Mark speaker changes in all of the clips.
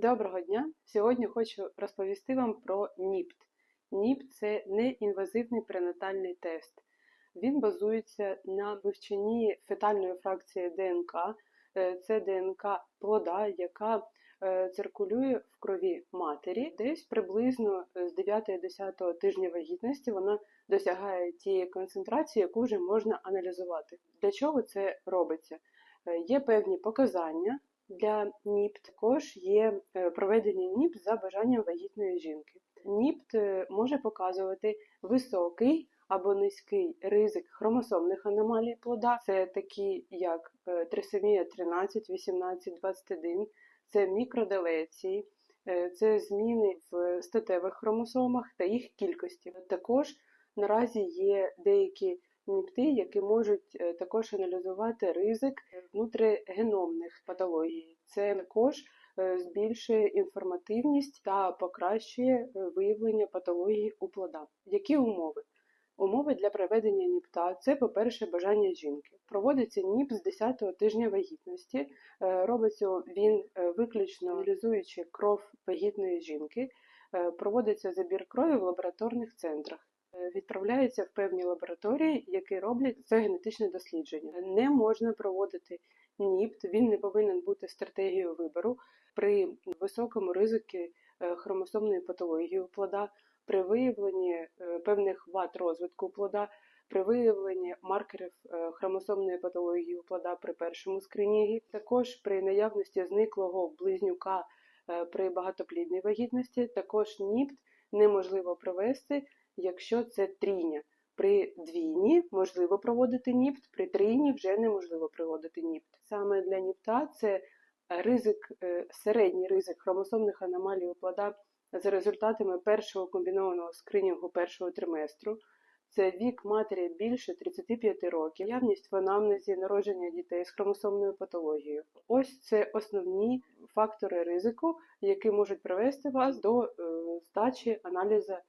Speaker 1: Доброго дня! Сьогодні хочу розповісти вам про НІПТ. НІПТ це неінвазивний пренатальний тест. Він базується на вивченні фетальної фракції ДНК. Е, Це ДНК плода, яка е, циркулює в крові матері. Десь приблизно з 9-10 тижня вагітності вона досягає тієї концентрації, яку вже можна аналізувати. Для чого це робиться? Е, Є певні показання для НІПТ також є е, проведення НІПТ за бажанням вагітної жінки. НІПТ е, може показувати високий або низький ризик хромосомних аномалій плода. Це такі як трисомія 13, 18, 21, це мікроделеції, е, це зміни в статевих хромосомах та їх кількості. Також наразі є деякі НІПТи, які можуть е, також аналізувати ризик внутригеномних патологій. Це також е, збільшує інформативність та покращує е, виявлення патології у плода. Які умови? Умови для проведення НІПТа це, по-перше, бажання жінки. Проводиться НІП з 10-го тижня вагітності. Робиться він виключно аналізуючи кров вагітної жінки. Проводиться забір крові в лабораторних центрах. Відправляється в певні лабораторії, які роблять це генетичне дослідження. Не можна проводити НІПТ, він не повинен бути стратегією вибору. При високому ризику е, хромосомної патології плода, при виявленні е, певних вад розвитку плода, при виявленні маркерів е, хромосомної патології плода при першому скринінгі, також при наявності зниклого близнюка при багатоплідній вагітності, також НІПТ неможливо провести, якщо це трійня. При двійні можливо проводити НІПТ, при трійні вже неможливо проводити НІПТ. Саме для НІПТа це ризик, е, середній ризик хромосомних аномалій у плода за результатами першого комбінованого скринінгу першого триместру. Це вік матері більше 35 років, явність в анамнезі народження дітей з хромосомною патологією. Ось це основні фактори ризику, які можуть привести вас до е, здачі аналізу е,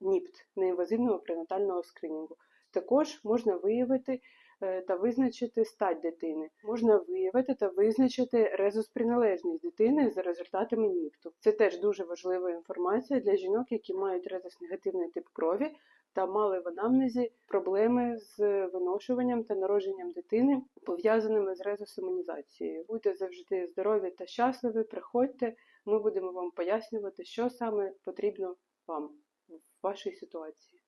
Speaker 1: НІПТ неінвазивного пренатального скринінгу. Також можна виявити е, та визначити стать дитини. Можна виявити та визначити резус-приналежність дитини за результатами НІПТу. Це теж дуже важлива інформація для жінок, які мають резус-негативний тип крові та мали в анамнезі проблеми з виношуванням та народженням дитини, пов'язаними з резус-імунізацією. Будьте завжди здорові та щасливі, приходьте, ми будемо вам пояснювати, що саме потрібно вам в вашій ситуації.